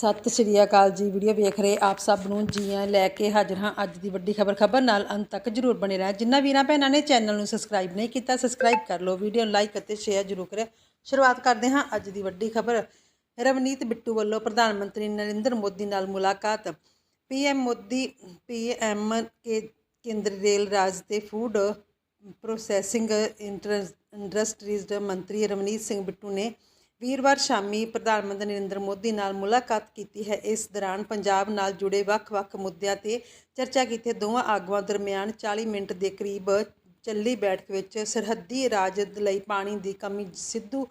ਸਤਿ ਸ਼੍ਰੀ ਅਕਾਲ ਜੀ। ਵੀਡੀਓ ਵੇਖ ਰਹੇ ਆਪ ਸਭ ਨੂੰ ਜੀਆਂ ਲੈ ਕੇ ਹਾਜ਼ਰ ਹਾਂ ਅੱਜ ਦੀ ਵੱਡੀ ਖਬਰ। ਖਬਰ ਨਾਲ ਅੰਤ ਤੱਕ ਜਰੂਰ ਬਣੇ ਰਹਿ ਜਿੰਨਾ ਵੀਰਾਂ ਭੈਣਾਂ ਨੇ ਚੈਨਲ ਨੂੰ ਸਬਸਕ੍ਰਾਈਬ ਨਹੀਂ ਕੀਤਾ, ਸਬਸਕ੍ਰਾਈਬ ਕਰ ਲਓ। ਵੀਡੀਓ ਨੂੰ ਲਾਈਕ ਅਤੇ ਸ਼ੇਅਰ ਜਰੂਰ ਕਰਿਓ। ਸ਼ੁਰੂਆਤ ਕਰਦੇ ਹਾਂ ਅੱਜ ਦੀ ਵੱਡੀ ਖਬਰ। ਰਵਨੀਤ ਬਿੱਟੂ ਵੱਲੋਂ ਪ੍ਰਧਾਨ ਮੰਤਰੀ ਨਰਿੰਦਰ ਮੋਦੀ ਨਾਲ ਮੁਲਾਕਾਤ। ਪੀਐਮ ਮੋਦੀ ਪੀਐਮ ਕੇ ਕੇਂਦਰੀ ਰੇਲ ਰਾਜ ਤੇ ਫੂਡ ਪ੍ਰੋਸੈਸਿੰਗ ਇੰਟਰ- ਇੰਡਸਟਰੀਜ਼ ਮੰਤਰੀ ਰਵਨੀਤ ਸਿੰਘ ਬਿੱਟੂ ਨੇ ਵੀਰਵਾਰ ਸ਼ਾਮੀ ਪ੍ਰਧਾਨ ਮੰਤਰੀ ਨਰਿੰਦਰ ਮੋਦੀ ਨਾਲ ਮੁਲਾਕਾਤ ਕੀਤੀ ਹੈ। ਇਸ ਦੌਰਾਨ ਪੰਜਾਬ ਨਾਲ ਜੁੜੇ ਵੱਖ-ਵੱਖ ਮੁੱਦਿਆਂ ਤੇ ਚਰਚਾ ਕੀਤੀ ਦੋਵਾਂ ਆਗੂਆਂ ਦਰਮਿਆਨ 40 ਮਿੰਟ ਦੇ ਕਰੀਬ ਚੱਲੀ ਬੈਠਕ ਵਿੱਚ ਸਰਹੱਦੀ ਰਾਜ ਲਈ ਪਾਣੀ ਦੀ ਕਮੀ, ਸਿੱਧੂ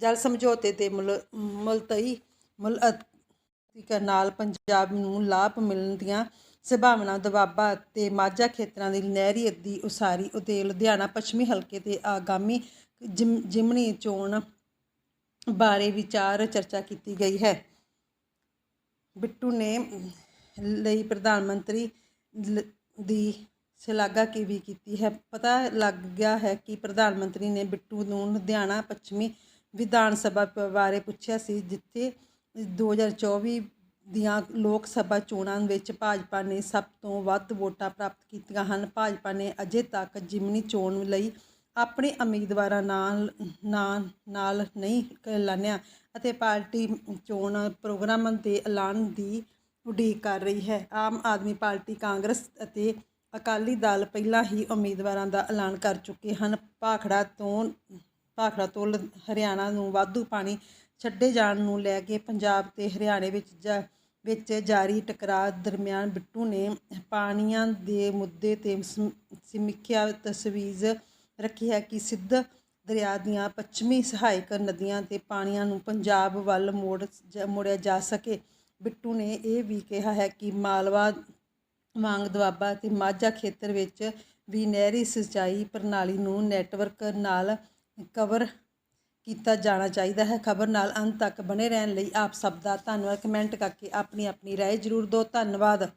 ਜਲ ਸਮਝੌਤੇ ਤੇ ਮੁਲ- ਮੁਲਤਈ ਮੁਲਤਈ ਨਾਲ ਪੰਜਾਬ ਨੂੰ ਲਾਭ ਮਿਲਣ ਦੀਆਂ ਸੰਭਾਵਨਾ ਦਵਾਬਾ ਤੇ ਮਾਝਾ ਖੇਤਰਾਂ ਦੀ ਨਹਿਰੀ ਅੱਦੀ ਉਸਾਰੀ ਉਤੇ ਲੁਧਿਆਣਾ ਪੱਛਮੀ ਹਲਕੇ ਤੇ ਆਗਾਮੀ ਜਿਮ- ਜਿਮਣੀ ਚੋਣ ਬਾਰੇ ਵਿਚਾਰ ਚਰਚਾ ਕੀਤੀ ਗਈ ਹੈ। ਬਿੱਟੂ ਨੇ ਲਈ ਪ੍ਰਧਾਨ ਮੰਤਰੀ ਲ- ਦੀ ਸ਼ਲਾਘਾ ਕੀ ਵੀ ਕੀਤੀ ਹੈ? ਪਤਾ ਲੱਗ ਗਿਆ ਹੈ ਕਿ ਪ੍ਰਧਾਨ ਮੰਤਰੀ ਨੇ ਬਿੱਟੂ ਨੂੰ ਲੁਧਿਆਣਾ ਪੱਛਮੀ ਵਿਧਾਨ ਸਭਾ ਪ- ਬਾਰੇ ਪੁੱਛਿਆ ਸੀ, ਜਿੱਥੇ 2024 ਦੀਆਂ ਲੋਕ ਸਭਾ ਚੋਣਾਂ ਵਿੱਚ ਭਾਜਪਾ ਨੇ ਸਭ ਤੋਂ ਵੱਧ ਵੋਟਾਂ ਪ੍ਰਾਪਤ ਕੀਤੀਆਂ ਹਨ। ਭਾਜਪਾ ਨੇ ਅਜੇ ਤੱਕ ਜਿਮਨੀ ਚੋਣ ਲਈ ਆਪਣੇ ਉਮੀਦਵਾਰਾਂ ਨਾਲ ਨਾਲ ਨਹੀਂ ਐਲਾਨਿਆ ਅਤੇ ਪਾਰਟੀ ਚੋਣ ਪ੍ਰੋਗਰਾਮਾਂ ਦੇ ਐਲਾਨ ਦੀ ਉਡੀਕ ਕਰ ਰਹੀ ਹੈ। ਆਮ ਆਦਮੀ ਪਾਰਟੀ, ਕਾਂਗਰਸ ਅਤੇ ਅਕਾਲੀ ਦਲ ਪਹਿਲਾਂ ਹੀ ਉਮੀਦਵਾਰਾਂ ਦਾ ਐਲਾਨ ਕਰ ਚੁੱਕੇ ਹਨ। ਭਾਖੜਾ ਤੋਂ ਭਾਖੜਾ ਤੋਂ ਲ- ਹਰਿਆਣਾ ਨੂੰ ਵਾਧੂ ਪਾਣੀ ਛੱਡੇ ਜਾਣ ਨੂੰ ਲੈ ਕੇ ਪੰਜਾਬ ਤੇ ਹਰਿਆਣੇ ਵਿੱਚ ਜਾ- ਵਿੱਚ ਜਾਰੀ ਟਕਰਾਅ ਦਰਮਿਆਨ ਬਿੱਟੂ ਨੇ ਪਾਣੀਆਂ ਦੇ ਮੁੱਦੇ ਤੇ ਸਮ- ਸਮੀਖਿਆ ਤਸਵੀਜ਼ ਰੱਖੀ ਹੈ ਕਿ ਸਿੱਧ ਦਰਿਆ ਦੀਆਂ ਪੱਛਮੀ ਸਹਾਇਕ ਨਦੀਆਂ ਤੇ ਪਾਣੀਆਂ ਨੂੰ ਪੰਜਾਬ ਵੱਲ ਮੋੜ ਜ- ਮੋੜਿਆ ਜਾ ਸਕੇ। ਬਿੱਟੂ ਨੇ ਇਹ ਵੀ ਕਿਹਾ ਹੈ ਕਿ ਮਾਲਵਾ ਵਾਂਗ ਦੁਆਬਾ ਅਤੇ ਮਾਝਾ ਖੇਤਰ ਵਿੱਚ ਵੀ ਨਹਿਰੀ ਸਿੰਚਾਈ ਪ੍ਰਣਾਲੀ ਨੂੰ ਨੈਟਵਰਕ ਨਾਲ ਕਵਰ ਕੀਤਾ ਜਾਣਾ ਚਾਹੀਦਾ ਹੈ। ਖਬਰ ਨਾਲ ਅੰਤ ਤੱਕ ਬਣੇ ਰਹਿਣ ਲਈ ਆਪ ਸਭ ਦਾ ਧੰਨਵਾਦ। ਕਮੈਂਟ ਕਰਕੇ ਆਪਣੀ ਆਪਣੀ ਰਾਏ ਜ਼ਰੂਰ ਦਿਓ। ਧੰਨਵਾਦ।